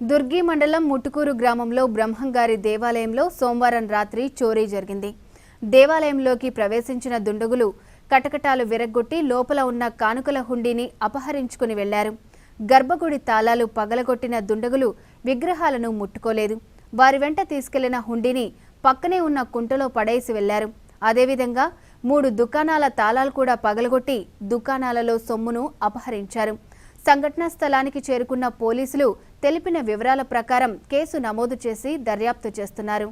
దుర్గి మండలం ముట్టుకూరు గ్రామంలో బ్రహ్మంగారి దేవాలయంలో సోమవారం రాత్రి చోరీ జరిగింది. దేవాలయంలోకి ప్రవేశించిన దుండగులు కటకటాలు విరగ్గొట్టి లోపల ఉన్న కానుకల హుండీని అపహరించుకుని వెళ్ళారు. గర్భగుడి తాళాలు పగలగొట్టిన దుండగులు విగ్రహాలను ముట్టుకోలేదు. వారి వెంట తీసుకెళ్ళిన హుండీని పక్కనే ఉన్న కుంటలో పడేసి వెళ్ళారు. అదేవిధంగా మూడు దుకాణాల తాళాలు కూడా పగలగొట్టి దుకాణాలలో సొమ్మును అపహరించారు. సంఘటనా స్థలానికి చేరుకున్న పోలీసులు తెలిపిన వివరాల ప్రకారం కేసు నమోదు చేసి దర్యాప్తు చేస్తున్నారు.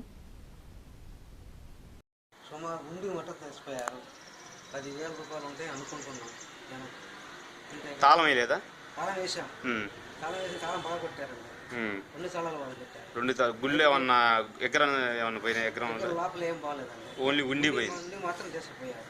సుమారు ఉండి మట తెచ్చిపోయారు పదివేల రూపాయలు ఉంటాయి అనుకుంటున్నాం. జనం అంటే తాళం వేయలేదా? తాళం వేసాం ఉమ్, తాళం వేసి తాళం బాగా కొట్టారండి. ఉమ్. రెండు తాళాలు వాళ్ళు పెట్టారు రెండు తా- గుళ్ళు ఏమన్నా ఎకరం ఏమన్నా పోయినా ఎకరం ఇక్కడ లోపల ఏం బాగాలేదండి. ఓన్లీ ఉండి పోయింది ఉండి మాత్రం తీసుకుపోయారు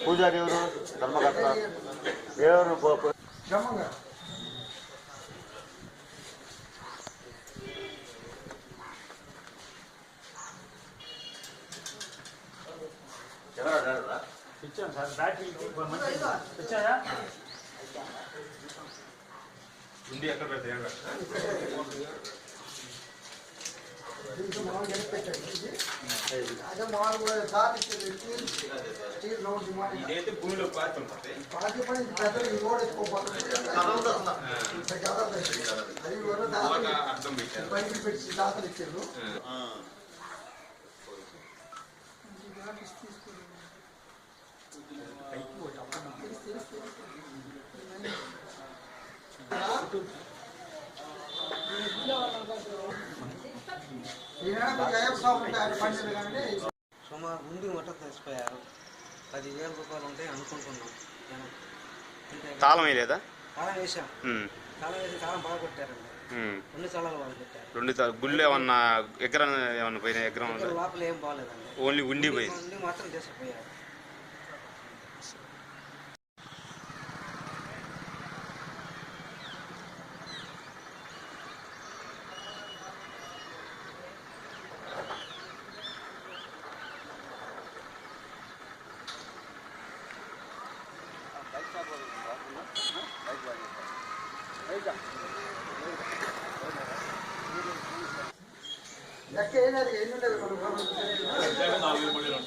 పూజారి ఎవరు ధర్మకర్త ఎవరు పో- పో- ఎవరా డ్రైవరా? ఉండి ఎక్కడ పెడతాయి ఇదైతే భూమిలో పారుతుంటది బాగా అర్థం పెట్టారు. ఆ. సుమారు ఉండి మట తెచ్చిపోయారు పదివేల రూపాయలు ఉంటాయి అనుకుంటున్నాం. తాళం వేయలేదా? తాళం వేసాం తాళం వేసి తాళం బాగా కొట్టారండి. రెండు తాళాలు వాళ్ళు పెట్టారు రెండు గుళ్ళు ఏమన్నా ఎకరం ఏమన్నా పోయినా ఎకరం లోపల ఏం బాగాలేదండి. ఓన్లీ ఉండి పోయింది. ఉండి మాత్రం తీసుకుపోయారు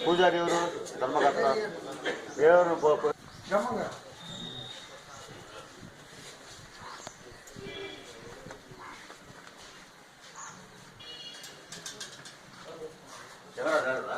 పూజారి ఎవరు? ధర్మకర్త. ఎవరు పో- పో- ఎవరా డ్రైవరా?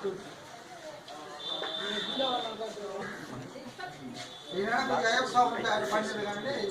పారుతుంటది బాగా అర్థం పెట్టారు ఆ.